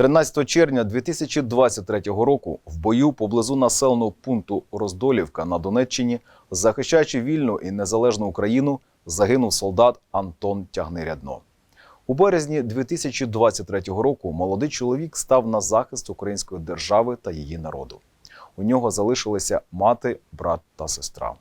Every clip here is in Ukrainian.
13 червня 2023 року в бою поблизу населеного пункту Роздолівка на Донеччині, захищаючи вільну і незалежну Україну, загинув солдат Антон Тягнирядно. У березні 2023 року молодий чоловік став на захист української держави та її народу. У нього залишилися мати, брат та сестра.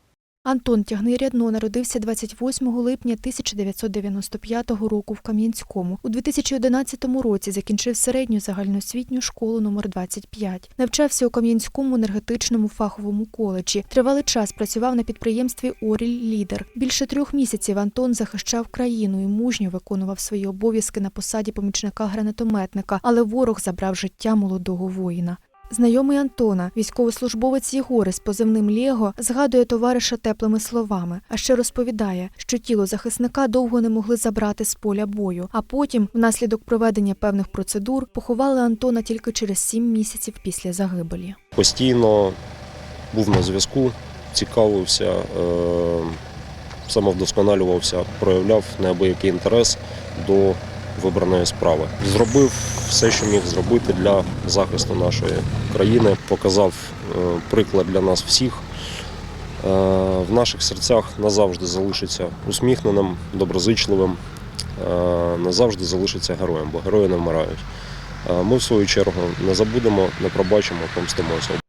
Антон Тягний Рядно народився 28 липня 1995 року в Кам'янському. У 2011 році закінчив середню загальноосвітню школу номер 25. Навчався у Кам'янському енергетичному фаховому коледжі. Тривалий час працював на підприємстві Оріль Лідер. Більше трьох місяців Антон захищав країну і мужньо виконував свої обов'язки на посаді помічника гранатометника, але ворог забрав життя молодого воїна. Знайомий Антона, військовослужбовець Єгори з позивним Лєго, згадує товариша теплими словами, а ще розповідає, що тіло захисника довго не могли забрати з поля бою, а потім, внаслідок проведення певних процедур, поховали Антона тільки через сім місяців після загибелі. Постійно був на зв'язку, цікавився, е, самовдосконалювався, проявляв неабиякий інтерес до вибраної справи. Зробив все, що міг зробити для захисту нашої країни, показав е, приклад для нас всіх. Е, В наших серцях назавжди залишиться усміхненим, доброзичливим, е, назавжди залишиться героєм, бо герої не вмирають. Ми, в свою чергу, не забудемо, не пробачимо, помстимося.